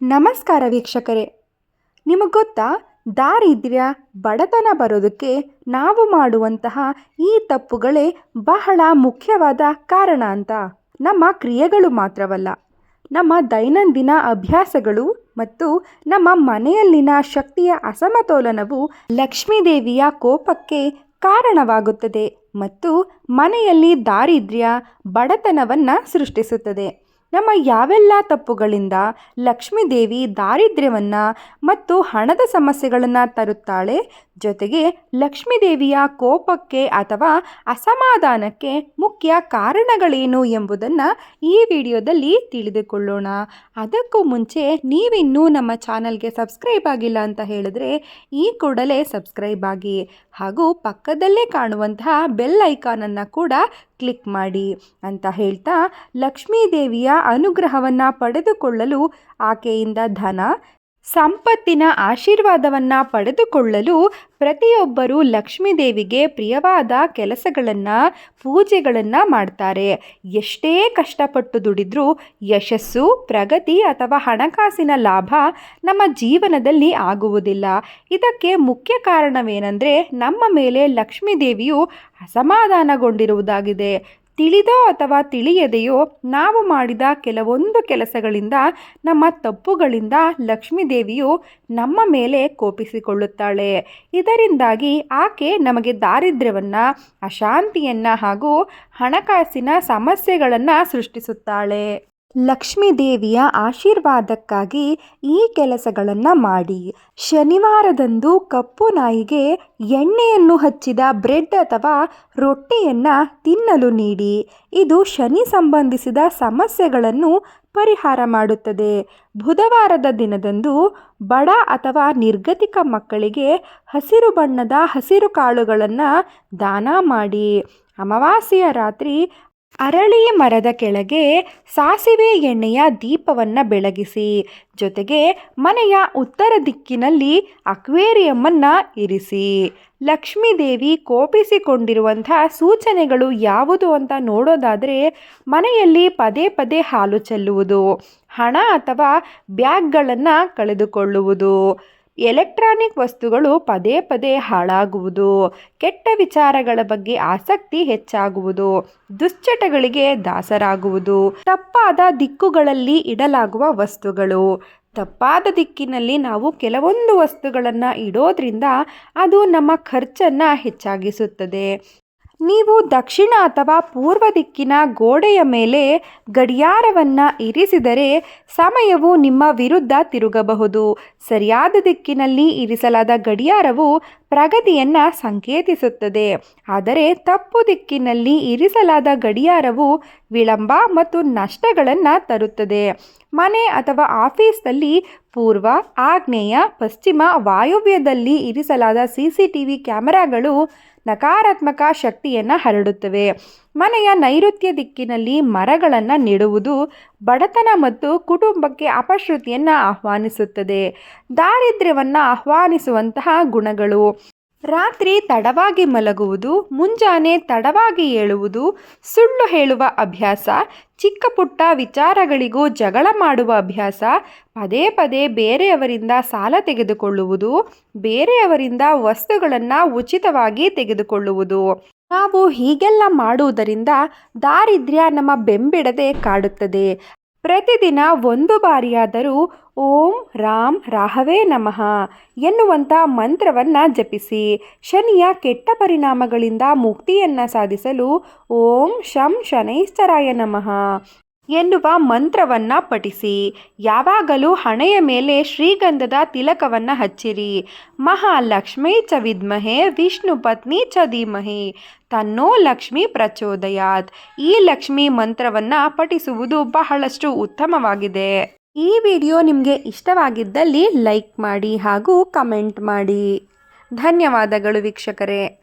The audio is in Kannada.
ನಮಸ್ಕಾರ ವೀಕ್ಷಕರೇ. ನಿಮಗೆ ಗೊತ್ತಾ? ದಾರಿದ್ರ್ಯ ಬಡತನ ಬರೋದಕ್ಕೆ ನಾವು ಮಾಡುವಂತಹ ಈ ತಪ್ಪುಗಳೇ ಬಹಳ ಮುಖ್ಯವಾದ ಕಾರಣ ಅಂತ. ನಮ್ಮ ಕ್ರಿಯೆಗಳು ಮಾತ್ರವಲ್ಲ, ನಮ್ಮ ದೈನಂದಿನ ಅಭ್ಯಾಸಗಳು ಮತ್ತು ನಮ್ಮ ಮನೆಯಲ್ಲಿನ ಶಕ್ತಿಯ ಅಸಮತೋಲನವು ಲಕ್ಷ್ಮೀದೇವಿಯ ಕೋಪಕ್ಕೆ ಕಾರಣವಾಗುತ್ತದೆ ಮತ್ತು ಮನೆಯಲ್ಲಿ ದಾರಿದ್ರ್ಯ ಬಡತನವನ್ನು ಸೃಷ್ಟಿಸುತ್ತದೆ. ನಮ್ಮ ಯಾವೆಲ್ಲ ತಪ್ಪುಗಳಿಂದ ಲಕ್ಷ್ಮೀದೇವಿ ದಾರಿದ್ರ್ಯವನ್ನು ಮತ್ತು ಹಣದ ಸಮಸ್ಯೆಗಳನ್ನು ತರುತ್ತಾಳೆ ಜೊತೆಗೆ ಲಕ್ಷ್ಮೀದೇವಿಯ ಕೋಪಕ್ಕೆ ಅಥವಾ ಅಸಮಾಧಾನಕ್ಕೆ ಮುಖ್ಯ ಕಾರಣಗಳೇನು ಎಂಬುದನ್ನು ಈ ವಿಡಿಯೋದಲ್ಲಿ ತಿಳಿದುಕೊಳ್ಳೋಣ. ಅದಕ್ಕೂ ಮುಂಚೆ ನೀವಿನ್ನೂ ನಮ್ಮ ಚಾನಲ್ಗೆ ಸಬ್ಸ್ಕ್ರೈಬ್ ಆಗಿಲ್ಲ ಅಂತ ಹೇಳಿದ್ರೆ ಈ ಕೂಡಲೇ ಸಬ್ಸ್ಕ್ರೈಬ್ ಆಗಿ ಹಾಗೂ ಪಕ್ಕದಲ್ಲೇ ಕಾಣುವಂತಹ ಬೆಲ್ ಐಕಾನನ್ನು ಕೂಡ ಕ್ಲಿಕ್ ಮಾಡಿ ಅಂತ ಹೇಳ್ತಾ ಲಕ್ಷ್ಮೀದೇವಿಯ ಅನುಗ್ರಹವನ್ನು ಪಡೆದುಕೊಳ್ಳಲು ಆಕೆಯಿಂದ ಧನ ಸಂಪತ್ತಿನ ಆಶೀರ್ವಾದವನ್ನು ಪಡೆದುಕೊಳ್ಳಲು ಪ್ರತಿಯೊಬ್ಬರೂ ಲಕ್ಷ್ಮೀದೇವಿಗೆ ಪ್ರಿಯವಾದ ಕೆಲಸಗಳನ್ನು, ಪೂಜೆಗಳನ್ನು ಮಾಡ್ತಾರೆ. ಎಷ್ಟೇ ಕಷ್ಟಪಟ್ಟು ದುಡಿದ್ರೂ ಯಶಸ್ಸು, ಪ್ರಗತಿ ಅಥವಾ ಹಣಕಾಸಿನ ಲಾಭ ನಮ್ಮ ಜೀವನದಲ್ಲಿ ಆಗುವುದಿಲ್ಲ. ಇದಕ್ಕೆ ಮುಖ್ಯ ಕಾರಣವೇನೆಂದರೆ ನಮ್ಮ ಮೇಲೆ ಲಕ್ಷ್ಮೀದೇವಿಯು ಅಸಮಾಧಾನಗೊಂಡಿರುವುದಾಗಿದೆ. ತಿಳಿದೋ ಅಥವಾ ತಿಳಿಯದೆಯೋ ನಾವು ಮಾಡಿದ ಕೆಲವೊಂದು ಕೆಲಸಗಳಿಂದ, ನಮ್ಮ ತಪ್ಪುಗಳಿಂದ ಲಕ್ಷ್ಮೀದೇವಿಯು ನಮ್ಮ ಮೇಲೆ ಕೋಪಿಸಿಕೊಳ್ಳುತ್ತಾಳೆ. ಇದರಿಂದಾಗಿ ಆಕೆ ನಮಗೆ ದಾರಿದ್ರ್ಯವನ್ನು, ಅಶಾಂತಿಯನ್ನು ಹಾಗೂ ಹಣಕಾಸಿನ ಸಮಸ್ಯೆಗಳನ್ನು ಸೃಷ್ಟಿಸುತ್ತಾಳೆ. ಲಕ್ಷ್ಮೀದೇವಿಯ ಆಶೀರ್ವಾದಕ್ಕಾಗಿ ಈ ಕೆಲಸಗಳನ್ನು ಮಾಡಿ. ಶನಿವಾರದಂದು ಕಪ್ಪು ನಾಯಿಗೆ ಎಣ್ಣೆಯನ್ನು ಹಚ್ಚಿದ ಬ್ರೆಡ್ ಅಥವಾ ರೊಟ್ಟಿಯನ್ನು ತಿನ್ನಲು ನೀಡಿ. ಇದು ಶನಿ ಸಂಬಂಧಿಸಿದ ಸಮಸ್ಯೆಗಳನ್ನು ಪರಿಹಾರ ಮಾಡುತ್ತದೆ. ಬುಧವಾರದ ದಿನದಂದು ಬಡ ಅಥವಾ ನಿರ್ಗತಿಕ ಮಕ್ಕಳಿಗೆ ಹಸಿರು ಬಣ್ಣದ ಹಸಿರು ಕಾಳುಗಳನ್ನು ದಾನ ಮಾಡಿ. ಅಮಾವಾಸ್ಯೆಯ ರಾತ್ರಿ ಅರಳಿ ಮರದ ಕೆಳಗೆ ಸಾಸಿವೆ ಎಣ್ಣೆಯ ದೀಪವನ್ನು ಬೆಳಗಿಸಿ. ಜೊತೆಗೆ ಮನೆಯ ಉತ್ತರ ದಿಕ್ಕಿನಲ್ಲಿ ಅಕ್ವೇರಿಯಮ್ಮನ್ನು ಇರಿಸಿ. ಲಕ್ಷ್ಮೀದೇವಿ ಕೋಪಿಸಿಕೊಂಡಿರುವಂತಹ ಸೂಚನೆಗಳು ಯಾವುದು ಅಂತ ನೋಡೋದಾದರೆ ಮನೆಯಲ್ಲಿ ಪದೇ ಪದೇ ಹಾಲು ಚೆಲ್ಲುವುದು, ಹಣ ಅಥವಾ ಬ್ಯಾಗ್ಗಳನ್ನು ಕಳೆದುಕೊಳ್ಳುವುದು. ಎಲೆಕ್ಟ್ರಾನಿಕ್ ವಸ್ತುಗಳು ಪದೇ ಪದೇ ಹಾಳಾಗುವುದು. ಕೆಟ್ಟ ವಿಚಾರಗಳ ಬಗ್ಗೆ ಆಸಕ್ತಿ ಹೆಚ್ಚಾಗುವುದು. ದುಶ್ಚಟಗಳಿಗೆ ದಾಸರಾಗುವುದು. ತಪ್ಪಾದ ದಿಕ್ಕುಗಳಲ್ಲಿ ಇಡಲಾಗುವ ವಸ್ತುಗಳು. ತಪ್ಪಾದ ದಿಕ್ಕಿನಲ್ಲಿ ನಾವು ಕೆಲವೊಂದು ವಸ್ತುಗಳನ್ನು ಇಡೋದ್ರಿಂದ ಅದು ನಮ್ಮ ಖರ್ಚನ್ನು ಹೆಚ್ಚಾಗಿಸುತ್ತದೆ. ನೀವು ದಕ್ಷಿಣ ಅಥವಾ ಪೂರ್ವ ದಿಕ್ಕಿನ ಗೋಡೆಯ ಮೇಲೆ ಗಡಿಯಾರವನ್ನು ಇರಿಸಿದರೆ ಸಮಯವು ನಿಮ್ಮ ವಿರುದ್ಧ ತಿರುಗಬಹುದು. ಸರಿಯಾದ ದಿಕ್ಕಿನಲ್ಲಿ ಇರಿಸಲಾದ ಗಡಿಯಾರವು ಪ್ರಗತಿಯನ್ನು ಸಂಕೇತಿಸುತ್ತದೆ. ಆದರೆ ತಪ್ಪು ದಿಕ್ಕಿನಲ್ಲಿ ಇರಿಸಲಾದ ಗಡಿಯಾರವು ವಿಳಂಬ ಮತ್ತು ನಷ್ಟಗಳನ್ನು ತರುತ್ತದೆ. ಮನೆ ಅಥವಾ ಆಫೀಸ್ನಲ್ಲಿ ಪೂರ್ವ, ಆಗ್ನೇಯ, ಪಶ್ಚಿಮ ವಾಯುವ್ಯದಲ್ಲಿ ಇರಿಸಲಾದ ಸಿ ಸಿ ಟಿ ವಿ ಕ್ಯಾಮೆರಾಗಳು ನಕಾರಾತ್ಮಕ ಶಕ್ತಿಯನ್ನು ಹರಡುತ್ತವೆ. ಮನೆಯ ನೈಋತ್ಯ ದಿಕ್ಕಿನಲ್ಲಿ ಮರಗಳನ್ನು ನೆಡುವುದು ಬಡತನ ಮತ್ತು ಕುಟುಂಬಕ್ಕೆ ಅಪಶ್ರುತಿಯನ್ನು ಆಹ್ವಾನಿಸುತ್ತದೆ. ದಾರಿದ್ರ್ಯವನ್ನು ಆಹ್ವಾನಿಸುವಂತಹ ಗುಣಗಳು. ರಾತ್ರಿ ತಡವಾಗಿ ಮಲಗುವುದು, ಮುಂಜಾನೆ ತಡವಾಗಿ ಏಳುವುದು, ಸುಳ್ಳು ಹೇಳುವ ಅಭ್ಯಾಸ, ಚಿಕ್ಕ ಪುಟ್ಟ ವಿಚಾರಗಳಿಗೂ ಜಗಳ ಮಾಡುವ ಅಭ್ಯಾಸ, ಪದೇ ಪದೇ ಬೇರೆಯವರಿಂದ ಸಾಲ ತೆಗೆದುಕೊಳ್ಳುವುದು, ಬೇರೆಯವರಿಂದ ವಸ್ತುಗಳನ್ನು ಉಚಿತವಾಗಿ ತೆಗೆದುಕೊಳ್ಳುವುದು. ನಾವು ಹೀಗೆಲ್ಲ ಮಾಡುವುದರಿಂದ ದಾರಿದ್ರ್ಯ ನಮ್ಮ ಬೆಂಬಿಡದೆ ಕಾಡುತ್ತದೆ. ಪ್ರತಿದಿನ ಒಂದು ಬಾರಿಯಾದರೂ ಓಂ ರಾಮ್ ರಾಹವೇ ನಮಃ ಎನ್ನುವಂಥ ಮಂತ್ರವನ್ನು ಜಪಿಸಿ ಶನಿಯ ಕೆಟ್ಟ ಪರಿಣಾಮಗಳಿಂದ ಮುಕ್ತಿಯನ್ನು ಸಾಧಿಸಲು ಓಂ ಶಂ ಶನೈಶ್ಚರಾಯ ನಮಃ. ಎನ್ನುವ ಮಂತ್ರವನ್ನು ಪಠಿಸಿ. ಯಾವಾಗಲೂ ಹಣೆಯ ಮೇಲೆ ಶ್ರೀಗಂಧದ ತಿಲಕವನ್ನು ಹಚ್ಚಿರಿ. ಮಹಾಲಕ್ಷ್ಮೀ ಚ ವಿದ್ಮಹೆ, ವಿಷ್ಣು ಪತ್ನಿ ಚ ಧೀಮಹಿ. ತನ್ನೋ ಲಕ್ಷ್ಮಿ ಪ್ರಚೋದಯಾತ್. ಈ ಲಕ್ಷ್ಮಿ ಮಂತ್ರವನ್ನು ಪಠಿಸುವುದು ಬಹಳಷ್ಟು ಉತ್ತಮವಾಗಿದೆ. ಈ ವಿಡಿಯೋ ನಿಮಗೆ ಇಷ್ಟವಾಗಿದ್ದಲ್ಲಿ ಲೈಕ್ ಮಾಡಿ ಹಾಗೂ ಕಮೆಂಟ್ ಮಾಡಿ. ಧನ್ಯವಾದಗಳು ವೀಕ್ಷಕರೇ.